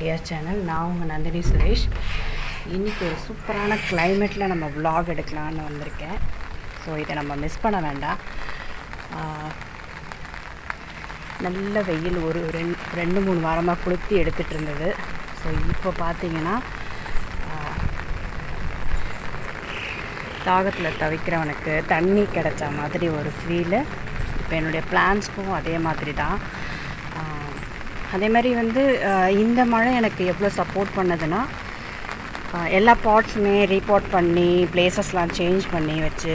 Ideas channel நான் உங்கள் நந்தினி சுரேஷ். இன்றைக்கி ஒரு சூப்பரான கிளைமேட்டில் நம்ம விலாக் எடுக்கலான்னு வந்திருக்கேன். ஸோ இதை நம்ம மிஸ் பண்ண வேண்டாம். நல்ல வெயில். ஒரு ரெண்டு ரெண்டு மூணு வாரமாக கொளுத்தி எடுத்துகிட்டு இருந்தது. ஸோ இப்போ பார்த்தீங்கன்னா தாகத்தில் தவிக்கிறவனுக்கு தண்ணி கிடைச்ச மாதிரி ஒரு ஃபீலு இப்போ என்னுடைய பிளான்ஸ்க்கும் அதே மாதிரி தான். அதே மாதிரி வந்து இந்த மழை எனக்கு எவ்வளோ சப்போர்ட் பண்ணதுன்னா எல்லா பாட்ஸுமே ரீபாட் பண்ணி பிளேசஸ்லாம் சேஞ்ச் பண்ணி வச்சு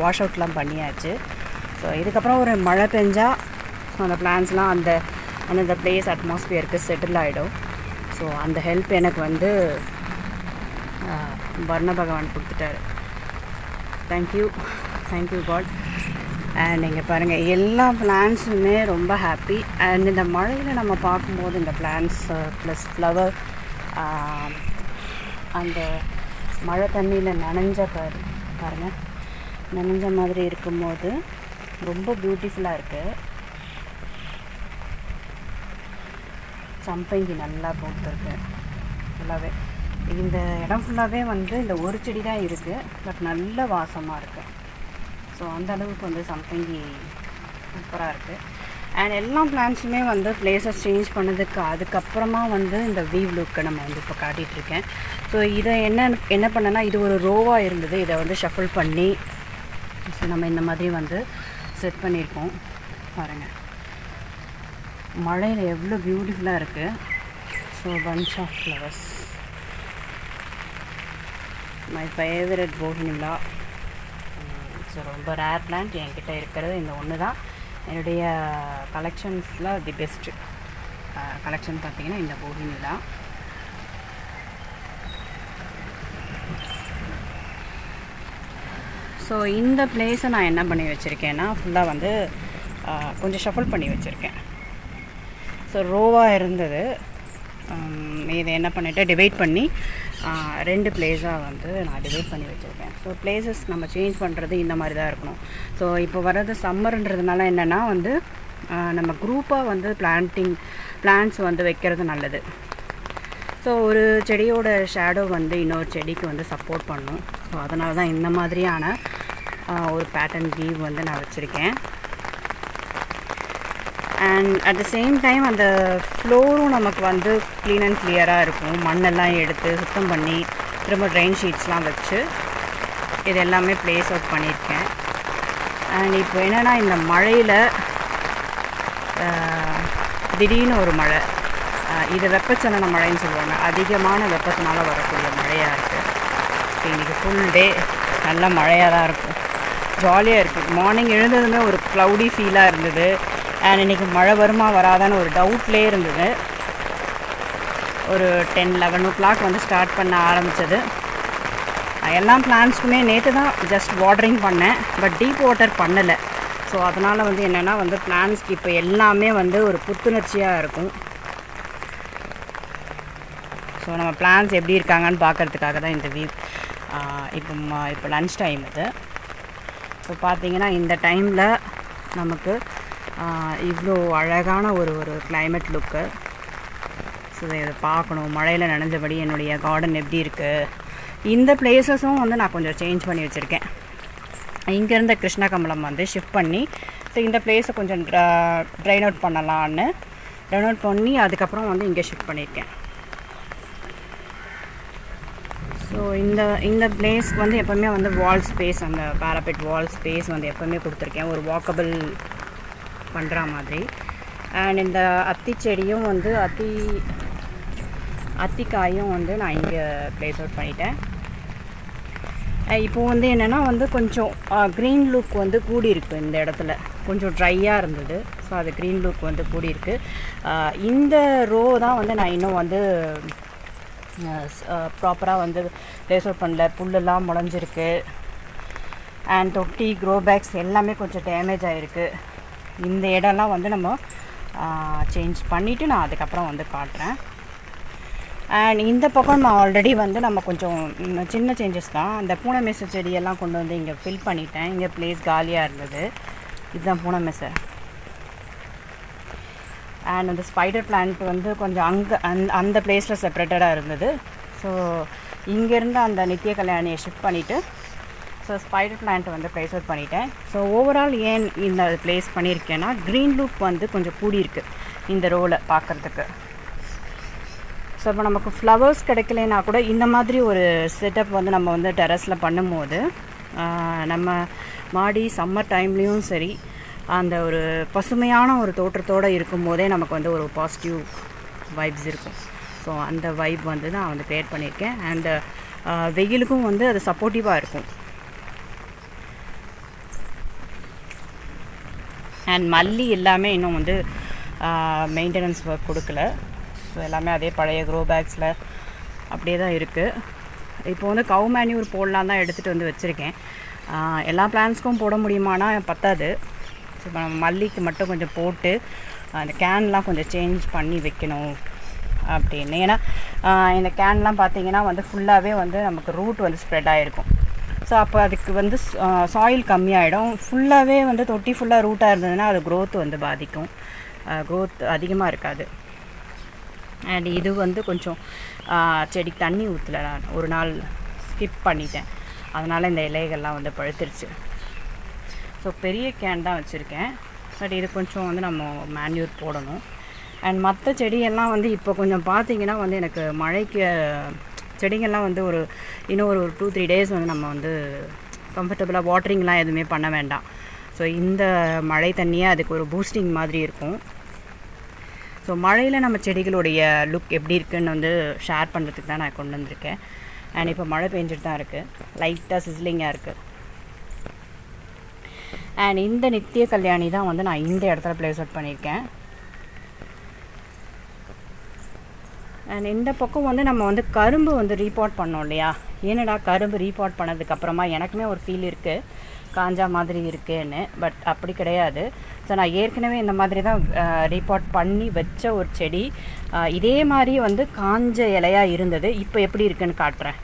வாஷ் அவுட்லாம் பண்ணியாச்சு. ஸோ இதுக்கப்புறம் ஒரு மழை பெஞ்சால் அந்த பிளான்ஸ்லாம் அந்த அந்தந்த பிளேஸ் அட்மாஸ்பியருக்கு செட்டில் ஆகிடும் ஸோ அந்த ஹெல்ப் எனக்கு வந்து வர்ண பகவான் கொடுத்துட்டாரு. தேங்க்யூ தேங்க்யூ காட் அண்ட் இங்கே பாருங்கள் எல்லா பிளான்ஸுமே ரொம்ப ஹாப்பி அண்ட் இந்த மழையில் நம்ம பார்க்கும்போது இந்த பிளான்ஸ் ப்ளஸ் ஃப்ளவர் அந்த மழை தண்ணியில் நனைஞ்ச பாரு பாருங்கள் நனைஞ்ச மாதிரி இருக்கும்போது ரொம்ப பியூட்டிஃபுல்லாக இருக்குது சம்பங்கி நல்லா போட்டுருக்கு ஃபுல்லாகவே இந்த இடம் ஃபுல்லாகவே வந்து இந்த ஒரு செடி தான் இருக்குது பட் நல்ல வாசமாக இருக்குது ஸோ அந்த அளவுக்கு வந்து சம்திங் சூப்பராக இருக்குது அண்ட் எல்லா பிளான்ஸுமே வந்து பிளேஸஸ் சேஞ்ச் பண்ணதுக்கு அதுக்கப்புறமா வந்து இந்த வீவ் லுக்கை நம்ம வந்து இப்போ காட்டிகிட்ருக்கேன் ஸோ இதை என்ன என்ன பண்ணேன்னா இது ஒரு ரோவாக இருந்தது. இதை வந்து ஷஃபிள் பண்ணி ஸோ நம்ம இந்த மாதிரி வந்து செட் பண்ணியிருக்கோம். பாருங்கள் மழையில் எவ்வளோ பியூட்டிஃபுல்லாக இருக்குது so bunch of flowers my favourite போகினிலா so ரொம்ப ரேர் பிளான்ட் என்கிட்ட இருக்கிறது. இந்த ஒன்று தான். என்னுடைய கலெக்ஷன்ஸில் தி பெஸ்ட்டு கலெக்ஷன் பார்த்தீங்கன்னா இந்த போகினிலா ஸோ இந்த பிளேஸை நான் என்ன பண்ணி வச்சுருக்கேன்னா ஃபுல்லாக வந்து கொஞ்சம் ஷஃபல் பண்ணி வச்சுருக்கேன். ஸோ ரோவாக இருந்தது. இதை என்ன பண்ணிவிட்டு டிவைட் பண்ணி ரெண்டு பிளேஸாக வந்து நான் டிவைட் பண்ணி வச்சுருக்கேன். ஸோ பிளேசஸ் நம்ம சேஞ்ச் பண்ணுறது இந்த மாதிரி தான் இருக்கணும். ஸோ இப்போ வர்றது சம்மர்ன்றதுனால என்னென்னா வந்து நம்ம குரூப்பாக வந்து பிளான்ட்டிங் பிளான்ஸ் வந்து வைக்கிறது நல்லது. ஸோ ஒரு செடியோட ஷேடோ வந்து இன்னொரு செடிக்கு வந்து சப்போர்ட் பண்ணும். ஸோ அதனால தான் இந்த மாதிரியான ஒரு பேட்டர்ன் வீவ் வந்து நான் வச்சுருக்கேன். And at the same time அந்த ஃப்ளோரும் நமக்கு வந்து க்ளீன் அண்ட் கிளியராக இருக்கும். மண்ணெல்லாம் எடுத்து சுத்தம் பண்ணி திரும்ப ட்ரெயின் ஷீட்ஸ்லாம் வச்சு இது எல்லாமே ப்ளேஸ் அவுட் பண்ணியிருக்கேன். அண்ட் இப்போ என்னென்னா இந்த மழையில் திடீர்னு ஒரு மழை. இது வெப்பச்சலன மழைன்னு சொல்லுவாங்க. அதிகமான வெப்பத்தினால வரக்கூடிய மழையாக இருக்குது இன்றைக்கி ஃபுல் டே நல்ல மழையாக தான் இருக்கும் ஜாலியாக இருக்குது மார்னிங் எழுந்ததுமே ஒரு க்ளவுடி ஃபீலாக இருந்தது. அண்ட் இன்றைக்கி மழை வருமா வராதான்னு ஒரு டவுட்லேயே இருந்தது. ஒரு டென் லெவன் ஓ கிளாக் வந்து ஸ்டார்ட் பண்ண ஆரம்பித்தது எல்லா பிளான்ஸ்க்குமே நேற்று தான் ஜஸ்ட் வாட்டரிங் பண்ணேன் பட் டீப் வாட்டர் பண்ணலை. ஸோ அதனால் வந்து என்னென்னா வந்து பிளான்ஸ்க்கு இப்போ எல்லாமே வந்து ஒரு புத்துணர்ச்சியாக இருக்கும். ஸோ நம்ம பிளான்ஸ் எப்படி இருக்காங்கன்னு பார்க்கறதுக்காக தான் இந்த வீக் இப்போ இப்போ லன்ச் டைம் இது. ஸோ பார்த்தீங்கன்னா இந்த டைமில் நமக்கு இவ்வளோ அழகான ஒரு ஒரு கிளைமேட் லுக்கு ஸோ இதை பார்க்கணும். மழையில் நனைஞ்சபடி என்னுடைய கார்டன் எப்படி இருக்குது இந்த பிளேசஸும் வந்து நான் கொஞ்சம் சேஞ்ச் பண்ணி வச்சுருக்கேன். இங்கேருந்து இருந்த கமலம் வந்து ஷிஃப்ட் பண்ணி ஸோ இந்த பிளேஸை கொஞ்சம் ட்ரைன் அவுட் பண்ணலான்னு ட்ரைன் அவுட் பண்ணி அதுக்கப்புறம் வந்து இங்கே ஷிஃப்ட் பண்ணியிருக்கேன். ஸோ இந்த இந்த பிளேஸ்க்கு வந்து எப்போவுமே வந்து வால் ஸ்பேஸ் அந்த பேரபெட் வால் ஸ்பேஸ் வந்து எப்போவுமே கொடுத்துருக்கேன். ஒரு வாக்கபிள் பண்ணுற மாதிரி. அண்ட் இந்த அத்தி செடியும் வந்து அத்தி அத்திக்காயும் வந்து நான் இங்கே ப்ளேஸ் அவுட் பண்ணிட்டேன். இப்போ வந்து என்னென்னா வந்து கொஞ்சம் க்ரீன் லுக் வந்து கூடியிருக்கு இந்த இடத்துல. கொஞ்சம் ட்ரையாக இருந்தது. ஸோ அது க்ரீன் லுக் வந்து கூடியிருக்கு. இந்த ரோ தான் வந்து நான் இன்னும் வந்து ப்ராப்பராக வந்து ப்ளேஸ் அவுட் பண்ணல. புல்லெல்லாம் முளைஞ்சிருக்கு. அண்ட் தொட்டி க்ரோ பேக்ஸ் எல்லாமே கொஞ்சம் டேமேஜ் ஆகிருக்கு இந்த இடம்லாம் வந்து நம்ம சேஞ்ச் பண்ணிவிட்டு நான் அதுக்கப்புறம் வந்து காட்டுறேன். அண்ட் இந்த பக்கம் நான் ஆல்ரெடி வந்து நம்ம கொஞ்சம் சின்ன சேஞ்சஸ் தான். அந்த பூனை மெசை செடியெல்லாம் கொண்டு வந்து இங்கே ஃபில் பண்ணிட்டேன். இங்கே ப்ளேஸ் காலியாக இருந்தது. இதுதான் பூனை மெசை அண்ட் அந்த ஸ்பைடர் பிளான்ட் வந்து கொஞ்சம் அங்கே அந் அந்த பிளேஸில் செப்பரேட்டடாக இருந்தது. ஸோ இங்கேருந்து அந்த நித்திய கல்யாணியை ஷிஃப்ட் பண்ணிவிட்டு ஸோ ஸ்பைடர் பிளான்ட் வந்து ப்ளேஸ் அவுட் பண்ணிட்டேன். ஸோ ஓவரால் ஏன் இந்த ப்ளேஸ் பண்ணியிருக்கேன்னா க்ரீன் லுக் வந்து கொஞ்சம் கூடியிருக்கு இந்த ரோலை பார்க்குறதுக்கு. ஸோ இப்போ நமக்கு ஃப்ளவர்ஸ் கிடைக்கலனா கூட இந்த மாதிரி ஒரு செட்டப் வந்து நம்ம வந்து டெரஸில் பண்ணும்போது நம்ம மாடி சம்மர் டைம்லேயும் சரி அந்த ஒரு பசுமையான ஒரு தோற்றத்தோடு இருக்கும்போதே நமக்கு வந்து ஒரு பாசிட்டிவ் வைப்ஸ் இருக்கும். ஸோ அந்த வைப் வந்து நான் வந்து க்ரியேட் பண்ணியிருக்கேன். அண்ட் வெயிலுக்கும் வந்து அது சப்போர்ட்டிவாக இருக்கும். அண்ட் மல்லி எல்லாமே இன்னும் வந்து மெயின்டெனன்ஸ் ஒர்க் கொடுக்கல. ஸோ எல்லாமே அதே பழைய க்ரோ பேக்ஸில் அப்படியே தான் இருக்குது இப்போ வந்து கவு மேன்யூர் போடலாம் தான் எடுத்துகிட்டு வந்து வச்சுருக்கேன். எல்லா பிளான்ஸ்க்கும் போட முடியுமானா பத்தாது. ஸோ இப்போ நம்ம மல்லிக்கு மட்டும் கொஞ்சம் போட்டு அந்த கேன்லாம் கொஞ்சம் சேஞ்ச் பண்ணி வைக்கணும் அப்படின்னு. ஏன்னா இந்த கேன்லாம் பார்த்தீங்கன்னா வந்து ஃபுல்லாகவே வந்து நமக்கு ரூட் வந்து ஸ்ப்ரெட் ஆகிருக்கும் ஸோ அப்போ அதுக்கு வந்து சாயில் கம்மியாயிடும். ஃபுல்லாகவே வந்து தொட்டி ஃபுல்லாக ரூட்டாக இருந்ததுன்னா அது க்ரோத் வந்து பாதிக்கும். க்ரோத் அதிகமாக இருக்காது. அண்ட் இது வந்து கொஞ்சம் செடிக்கு தண்ணி ஊற்றல நான் ஒரு நாள் ஸ்கிப் பண்ணிட்டேன். அதனால் இந்த இலைகள்லாம் வந்து பழுத்துருச்சு. ஸோ பெரிய கேன் தான் வச்சுருக்கேன். பட் இது கொஞ்சம் வந்து நம்ம மேன்யூர் போடணும். அண்ட் மற்ற செடியெல்லாம் வந்து இப்போ கொஞ்சம் பார்த்தீங்கன்னா வந்து எனக்கு மழைக்கு செடிங்கள்லாம் வந்து ஒரு இன்னும் ஒரு டூ த்ரீ டேஸ் வந்து நம்ம வந்து கம்ஃபர்டபுளாக வாட்டரிங்லாம் எதுவுமே பண்ண வேண்டாம். ஸோ இந்த மழை தண்ணியே அதுக்கு ஒரு பூஸ்டிங் மாதிரி இருக்கும். ஸோ மழையில் நம்ம செடிகளுடைய லுக் எப்படி இருக்குன்னு வந்து ஷேர் பண்ணுறதுக்கு தான் நான் கொண்டு வந்திருக்கேன். அண்ட் இப்போ மழை பெஞ்சிட்டு தான் இருக்குது லைட்டாக சிஸ்லிங்காக இருக்குது அண்ட் இந்த நித்திய கல்யாணி தான் வந்து நான் இந்த இடத்துல ப்ளேஸ் அவுட் பண்ணியிருக்கேன். அண்ட் இந்த பக்கம் வந்து நம்ம வந்து கரும்பு வந்து ரீபாட் பண்ணோம் இல்லையா? ஏன்னடா கரும்பு ரீபாட் பண்ணதுக்கப்புறமா எனக்குமே ஒரு ஃபீல் இருக்குது காஞ்சா மாதிரி இருக்குன்னு. பட் அப்படி கிடையாது. ஸோ நான் ஏற்கனவே இந்த மாதிரி தான் ரீபாட் பண்ணி வச்ச ஒரு செடி. இதே மாதிரி வந்து காஞ்ச இலையாக இருந்தது. இப்போ எப்படி இருக்குன்னு காட்டுறேன்.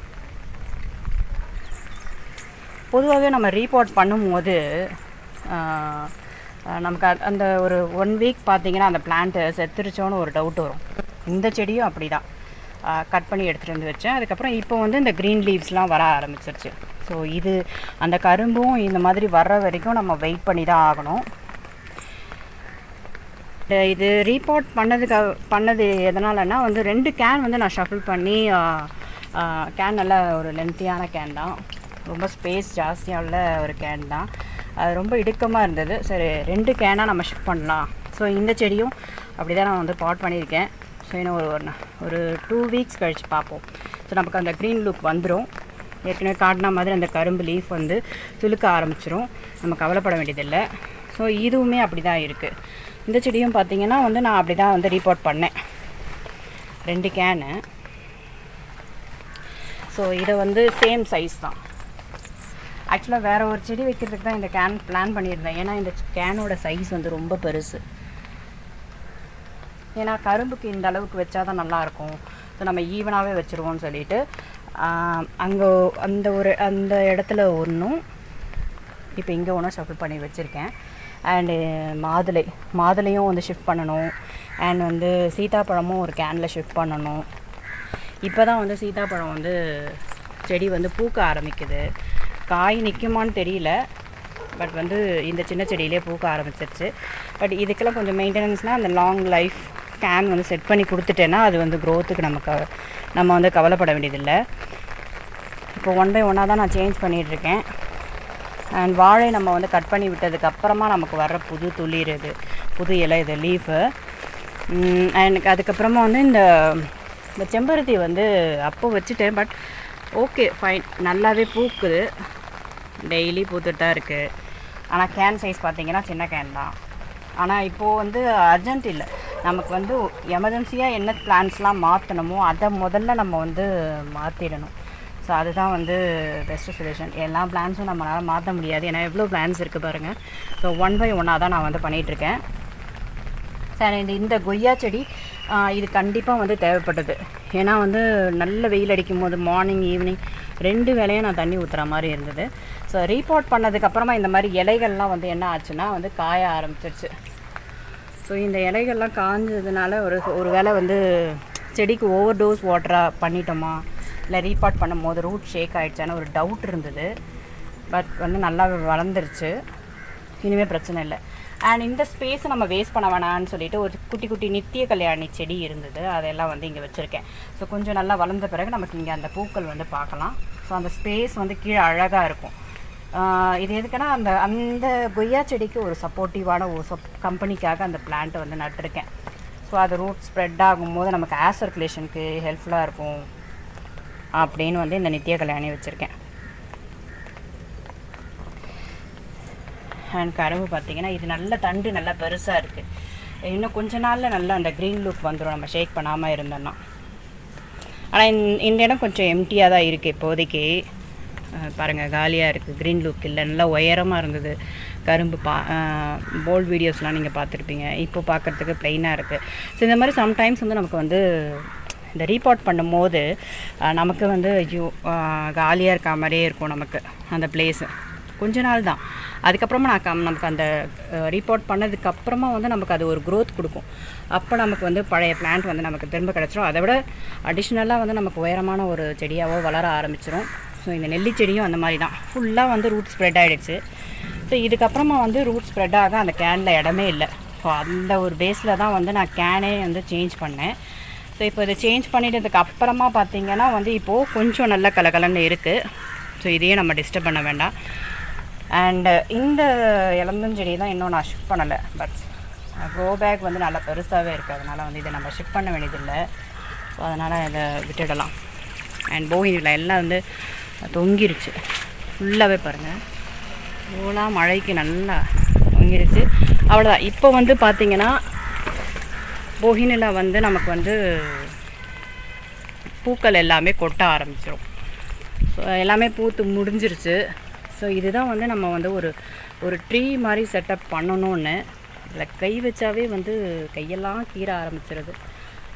பொதுவாகவே நம்ம ரீபாட் பண்ணும்போது நமக்கு அந்த ஒரு ஒன் வீக் பார்த்தீங்கன்னா அந்த பிளான்ட்டு செத்துருச்சோன்னு ஒரு டவுட் வரும். இந்த செடியும் அப்படி தான் கட் பண்ணி எடுத்துகிட்டு வந்து வச்சேன். அதுக்கப்புறம் இப்போ வந்து இந்த க்ரீன் லீவ்ஸ்லாம் வர ஆரம்பிச்சிருச்சு. ஸோ இது அந்த கரும்பும் இந்த மாதிரி வர்ற வரைக்கும் நம்ம வெயிட் பண்ணி தான் ஆகணும் இது ரீபாட் பண்ணதுக்கு பண்ணது எதனாலன்னா வந்து ரெண்டு கேன் வந்து நான் ஷஃபிள் பண்ணி கேன் நல்ல ஒரு லென்த்தியான கேன் தான். ரொம்ப ஸ்பேஸ் ஜாஸ்தியாக உள்ள ஒரு கேன் தான். அது ரொம்ப இடுக்கமாக இருந்தது. சரி ரெண்டு கேனாக நம்ம ஷிஃப்ட் பண்ணலாம். ஸோ இந்த செடியும் அப்படி தான் நான் வந்து பாட் பண்ணியிருக்கேன். ஸோ இன்னும் ஒரு ஒரு- ஒரு டூ வீக்ஸ் கழித்து பார்ப்போம். ஸோ நமக்கு அந்த க்ரீன் லுக் வந்துடும் ஏற்கனவே காட்டின மாதிரி அந்த கரும்பு லீஃப் வந்து துளுக்க ஆரம்பிச்சிரும். நம்ம கவலைப்பட வேண்டியதில்லை. ஸோ இதுவுமே அப்படி தான் இருக்குது இந்த செடியும் பார்த்தீங்கன்னா வந்து நான் அப்படி தான் வந்து ரீபோர்ட் பண்ணேன். ரெண்டு கேனு ஸோ இதை வந்து சேம் சைஸ் தான். ஆக்சுவலாக வேறு ஒரு செடி வைக்கிறதுக்கு தான் இந்த கேன் பிளான் பண்ணியிருந்தேன். ஏன்னா இந்த கேனோட சைஸ் வந்து ரொம்ப பெருசு. ஏன்னா கரும்புக்கு இந்த அளவுக்கு வச்சா தான் நல்லாயிருக்கும். ஸோ நம்ம ஈவனாகவே வச்சுருவோம்னு சொல்லிட்டு அங்கே அந்த ஒரு அந்த இடத்துல ஒன்றும் இப்போ இங்கே ஒன்றும் ஷஃபிள் பண்ணி வச்சுருக்கேன். அண்டு மாதுளை மாதுளையும் வந்து ஷிஃப்ட் பண்ணணும். அண்ட் வந்து சீதாப்பழமும் ஒரு கேனில் ஷிஃப்ட் பண்ணணும். இப்போ தான் வந்து சீதாப்பழம் வந்து செடி வந்து பூக்க ஆரம்பிக்குது. காய் நிற்குமான்னு தெரியல. பட் வந்து இந்த சின்ன செடியிலே பூக்க ஆரம்பிச்சிருச்சு. பட் இதுக்கெல்லாம் கொஞ்சம் மெயின்டெனன்ஸ்னால் அந்த லாங் லைஃப் கேன் வந்து செட் பண்ணி கொடுத்துட்டேன்னா அது வந்து க்ரோத்துக்கு நமக்கு நம்ம வந்து கவலைப்பட வேண்டியதில்லை. இப்போ ஒன் பை ஒன்னாக தான் நான் சேஞ்ச் பண்ணிகிட்ருக்கேன் அண்ட் வாழை நம்ம வந்து கட் பண்ணி விட்டதுக்கு அப்புறமா நமக்கு வர்ற புது துளிர் இது புது இலை இது லீஃபு எனக்கு அதுக்கப்புறமா வந்து இந்த இந்த செம்பருத்தி வந்து அப்போ வச்சுட்டேன் பட் ஓகே ஃபைன் நல்லாவே பூக்குது. டெய்லி பூத்துட்டு தான் இருக்குது ஆனால் கேன் சைஸ் பார்த்தீங்கன்னா சின்ன கேன் தான். ஆனால் இப்போது வந்து அர்ஜென்ட் இல்லை. நமக்கு வந்து எமர்ஜென்சியாக என்ன பிளான்ஸ்லாம் மாற்றணுமோ அதை முதல்ல நம்ம வந்து மாற்றிடணும் ஸோ அதுதான் வந்து பெஸ்ட்டு சொல்யூஷன் எல்லா பிளான்ஸும் நம்மளால் மாற்ற முடியாது. ஏன்னா எவ்வளோ பிளான்ஸ் இருக்குது பாருங்கள் ஸோ ஒன் பை ஒன்னாக தான் நான் வந்து பண்ணிகிட்ருக்கேன் சார் இந்த இந்த கொய்யா செடி இது கண்டிப்பாக வந்து தேவைப்பட்டது. ஏன்னா வந்து நல்ல வெயில் அடிக்கும் போது மார்னிங் ஈவினிங் ரெண்டு வேளையும் நான் தண்ணி ஊற்றுற மாதிரி இருந்தது. ஸோ ரீபோர்ட் பண்ணதுக்கப்புறமா இந்த மாதிரி இலைகள்லாம் வந்து என்ன ஆச்சுன்னா வந்து காய ஆரம்பிச்சிருச்சு. ஸோ இந்த இலைகள்லாம் காஞ்சதுனால ஒரு ஒரு வேளை வந்து செடிக்கு ஓவர் டோஸ் வாட்டராக பண்ணிட்டோமா? இல்லை ரீபார்ட் பண்ணும் போது ரூட் ஷேக் ஆகிடுச்சான்னு ஒரு டவுட் இருந்தது. பட் வந்து நல்லா வளர்ந்துருச்சு. இனிமேல் பிரச்சனை இல்லை. அண்ட் இந்த ஸ்பேஸை நம்ம வேஸ்ட் பண்ண வேணாம்னு சொல்லிட்டு ஒரு குட்டி குட்டி நித்திய கல்யாணி செடி இருந்தது. அதெல்லாம் வந்து இங்கே வச்சுருக்கேன். ஸோ கொஞ்சம் நல்லா வளர்ந்த பிறகு நமக்கு இங்கே அந்த பூக்கள் வந்து பார்க்கலாம். ஸோ அந்த ஸ்பேஸ் வந்து கீழே அழகாக இருக்கும். இது எதுக்குன்னா அந்த அந்த கொய்யா செடிக்கு ஒரு சப்போர்ட்டிவான ஒரு சப் கம்பெனிக்காக அந்த பிளான்ட்டை வந்து நட்டிருக்கேன். ஸோ அது ரூட் ஸ்ப்ரெட் ஆகும்போது நமக்கு ஏர் சர்க்குலேஷனுக்கு ஹெல்ப்ஃபுல்லாக இருக்கும். அப்படின்னு வந்து இந்த நித்திய கல்யாணி வச்சுருக்கேன். எனக்கு கரும்பு பார்த்தீங்கன்னா இது நல்ல தண்டு நல்லா பெருசாக இருக்குது இன்னும் கொஞ்ச நாளில் நல்லா அந்த க்ரீன் லுக் வந்துடும் நம்ம ஷேக் பண்ணாமல் இருந்தோம்னா. ஆனால் இந்த இந்த இடம் கொஞ்சம் எம்டியாக தான் இருக்குது இப்போதைக்கு. பாருங்கள் காலியாக இருக்குது க்ரீன் லுக் இல்லை. நல்லா உயரமாக இருந்தது. கரும்பு பா போல்ட் வீடியோஸ்லாம் நீங்கள் பார்த்துருப்பீங்க. இப்போ பார்க்குறதுக்கு ப்ளைனாக இருக்குது ஸோ இந்த மாதிரி சம்டைம்ஸ் வந்து நமக்கு வந்து இந்த ரீபார்ட் பண்ணும்போது நமக்கு வந்து ஐயோ காலியாக இருக்க மாதிரியே இருக்கும் நமக்கு அந்த பிளேஸு கொஞ்ச நாள் தான். அதுக்கப்புறமா நான் கம்- நமக்கு அந்த ரீபோர்ட் பண்ணதுக்கப்புறமா வந்து நமக்கு அது ஒரு க்ரோத் கொடுக்கும். அப்போ நமக்கு வந்து பழைய பிளான்ட் வந்து நமக்கு திரும்ப கிடச்சிரும். அதை விட அடிஷ்னலாக வந்து நமக்கு உயரமான ஒரு செடியாகவோ வளர ஆரம்பிச்சிடும் ஸோ இந்த நெல்லி செடியும் அந்த மாதிரி தான். ஃபுல்லாக வந்து ரூட் ஸ்ப்ரெட் ஆகிடுச்சு ஸோ இதுக்கப்புறமா வந்து ரூட் ஸ்ப்ரெட் ஆக அந்த கேனில் இடமே இல்லை. ஸோ அந்த ஒரு பேஸில் தான் வந்து நான் கேனே வந்து சேஞ்ச் பண்ணேன். ஸோ இப்போ இதை சேஞ்ச் பண்ணிட்டதுக்கு அப்புறமா பார்த்தீங்கன்னா வந்து இப்போது கொஞ்சம் நல்ல கலகலன்னு இருக்குது ஸோ இதையே நம்ம டிஸ்டர்ப் பண்ண வேண்டாம். அண்டு uh, இந்த இளந்தஞ்செடி தான் இன்னும் நான் ஷிஃப்ட் பண்ணலை. பட் க்ரோ பேக் வந்து நல்லா பெருசாகவே இருக்குது அதனால் வந்து இதை நம்ம ஷிஃப்ட் பண்ண வேண்டியதில்லை. ஸோ அதனால் இதை விட்டுடலாம். அண்ட் போகினில் எல்லாம் வந்து தொங்கிருச்சு. ஃபுல்லாகவே பாருங்கள் இவ்வளோ மழைக்கு நல்லா தொங்கிருச்சு. அவ்வளோதான். இப்போ வந்து பார்த்தீங்கன்னா போகினில் வந்து நமக்கு வந்து பூக்கள் எல்லாமே கொட்ட ஆரம்பிச்சிடும் ஸோ எல்லாமே பூத்து முடிஞ்சிருச்சு. ஸோ இதுதான் வந்து நம்ம வந்து ஒரு ஒரு ட்ரீ மாதிரி செட்டப் பண்ணணும்னு இதில் கை வச்சாவே வந்து கையெல்லாம் கீற ஆரம்பிச்சிருது.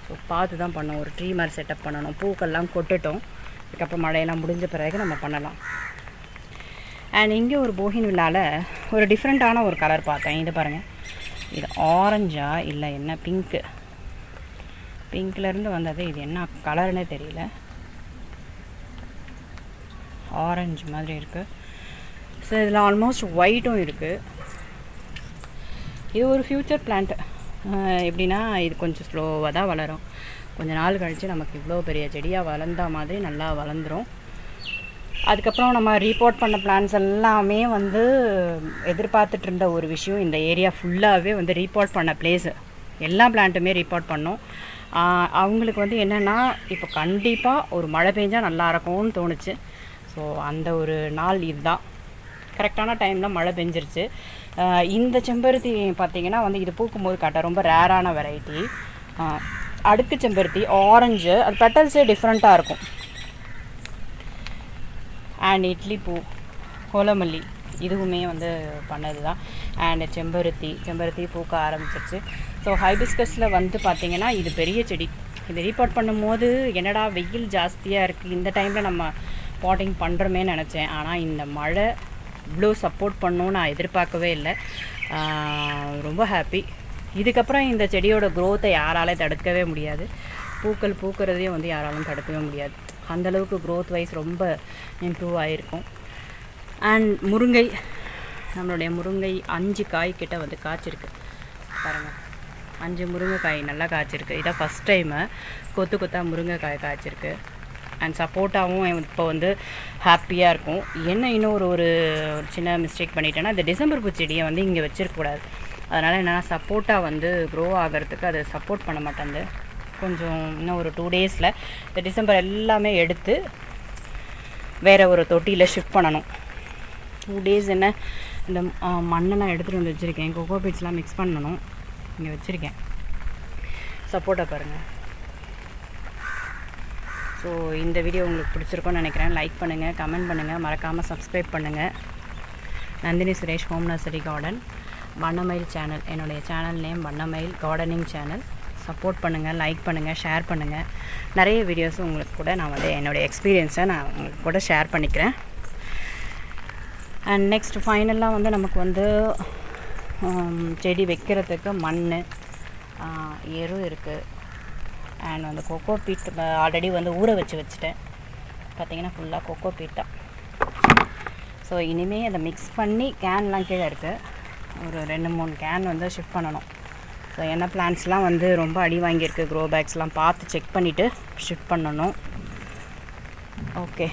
ஸோ பார்த்து தான் பண்ணோம். ஒரு ட்ரீ மாதிரி செட்டப் பண்ணணும். பூக்கள்லாம் கொட்டுட்டோம். அதுக்கப்புறம் மழையெல்லாம் முடிஞ்ச பிறகு நம்ம பண்ணலாம். அண்ட் இங்கே ஒரு போகின் விழாவில் ஒரு டிஃப்ரெண்ட்டான ஒரு கலர் பார்த்தேன். இது பாருங்கள் இது ஆரஞ்சா இல்லை என்ன பிங்க்கு பிங்க்லேருந்து வந்தது இது என்ன கலர்னே தெரியல. ஆரஞ்சு மாதிரி இருக்குது ஸோ இதில் ஆல்மோஸ்ட் ஒயிட்டும் இருக்குது இது ஒரு ஃப்யூச்சர் பிளான்ட் எப்படின்னா இது கொஞ்சம் ஸ்லோவாக தான் வளரும். கொஞ்ச நாள் கழித்து நமக்கு இவ்வளோ பெரிய செடியாக வளர்ந்தா மாதிரி நல்லா வளர்ந்துடும் அதுக்கப்புறம் நம்ம ரீபோர்ட் பண்ண பிளான்ஸ் எல்லாமே வந்து எதிர்பார்த்துட்டு இருந்த ஒரு விஷயம் இந்த ஏரியா ஃபுல்லாகவே வந்து ரீபோர்ட் பண்ண பிளேஸு எல்லா பிளான்ட்டுமே ரீபோர்ட் பண்ணோம். அவங்களுக்கு வந்து என்னென்னா இப்போ கண்டிப்பாக ஒரு மழை பெஞ்சால் நல்லா இருக்கும்னு தோணுச்சு. ஸோ அந்த ஒரு நாள் இதுதான். கரெக்டான டைமில் மழை பெஞ்சிருச்சு. இந்த செம்பருத்தி பார்த்தீங்கன்னா வந்து இது பூக்கும் போது காட்ட ரொம்ப ரேரான வெரைட்டி. அடுக்கு செம்பருத்தி ஆரஞ்சு அது பெட்டல்ஸே டிஃப்ரெண்ட்டாக இருக்கும். அண்ட் இட்லி பூ கோலமல்லி இதுவுமே வந்து பண்ணது தான் அண்ட் செம்பருத்தி செம்பருத்தி பூக்க ஆரம்பிச்சிருச்சு. ஸோ ஹைபிஸ்கஸில் வந்து பார்த்திங்கன்னா இது பெரிய செடி. இது ரீபாட் பண்ணும்போது என்னடா வெயில் ஜாஸ்தியாக இருக்குது இந்த டைமில் நம்ம பாட்டிங் பண்ணுறோமே நினச்சேன். ஆனால் இந்த மழை இவ்வளோ சப்போர்ட் பண்ணணும்னு நான் எதிர்பார்க்கவே இல்லை. ரொம்ப ஹாப்பி இதுக்கப்புறம் இந்த செடியோட க்ரோத்தை யாராலே தடுக்கவே முடியாது. பூக்கள் பூக்கிறதையும் வந்து யாராலும் தடுக்கவே முடியாது. அந்தளவுக்கு க்ரோத் வைஸ் ரொம்ப இம்ப்ரூவ் ஆகிருக்கும் அண்ட் முருங்கை நம்மளுடைய முருங்கை அஞ்சு காய் கிட்ட வந்து காய்ச்சிருக்கு. பாருங்கள் அஞ்சு முருங்கைக்காய் நல்லா காய்ச்சிருக்கு. இதான் ஃபஸ்ட் டைமு கொத்து கொத்தா முருங்கைக்காய் காய்ச்சிருக்கு. அண்ட் சப்போட்டாவும் இப்போ வந்து ஹாப்பியாக இருக்கும். என்ன இன்னொரு ஒரு ஒரு சின்ன மிஸ்டேக் பண்ணிட்டேன்னா இந்த டிசம்பர் பூ செடியை வந்து இங்கே வச்சிருக்கக்கூடாது அதனால் என்னென்னா சப்போட்டா வந்து க்ரோ ஆகிறதுக்கு அதை சப்போர்ட் பண்ண மாட்டேங்குது கொஞ்சம் இன்னும் ஒரு டூ டேஸில் இந்த டிசம்பர் எல்லாமே எடுத்து வேறு ஒரு தொட்டியில் ஷிஃப்ட் பண்ணணும். டூ டேஸ் என்ன இந்த ஆ, மண்ணெல்லாம் எடுத்துகிட்டு வந்து வச்சுருக்கேன். கொக்கோ பீட்ஸ்லாம் மிக்ஸ் பண்ணணும். இங்கே வச்சுருக்கேன். சப்போட்டா பாருங்கள் ஸோ இந்த வீடியோ உங்களுக்கு பிடிச்சிருக்கும்னு நினைக்கிறேன். லைக் பண்ணுங்கள் கமெண்ட் பண்ணுங்கள் மறக்காமல் சப்ஸ்கிரைப் பண்ணுங்கள் Nandini Suresh home nursery garden Vannamayil channel என்னுடைய channel name Vannamayil gardening channel support பண்ணுங்கள் லைக் பண்ணுங்கள் ஷேர் பண்ணுங்கள் நிறைய வீடியோஸ் உங்களுக்கு கூட நான் வந்து என்னுடைய எக்ஸ்பீரியன்ஸை நான் உங்களுக்கு கூட ஷேர் பண்ணிக்கிறேன். அண்ட் நெக்ஸ்ட் ஃபைனலாக வந்து நமக்கு வந்து um, செடி வைக்கிறதுக்கு மண் எரு இருக்குது அண்ட் அந்த கொக்கோ பீட் ஆல்ரெடி வந்து ஊற வச்சு வச்சுட்டேன். பார்த்தீங்கன்னா ஃபுல்லாக கொக்கோ பீட் தான். ஸோ இனிமேல் அதை மிக்ஸ் பண்ணி கேன்லாம் கீழே இருக்குது ஒரு ரெண்டு மூணு கேன் வந்து ஷிஃப்ட் பண்ணணும். ஸோ என்ன பிளான்ஸ்லாம் வந்து ரொம்ப அடி வாங்கியிருக்கு க்ரோ பேக்ஸ்லாம் பார்த்து செக் பண்ணிவிட்டு ஷிஃப்ட் பண்ணணும். ஓகே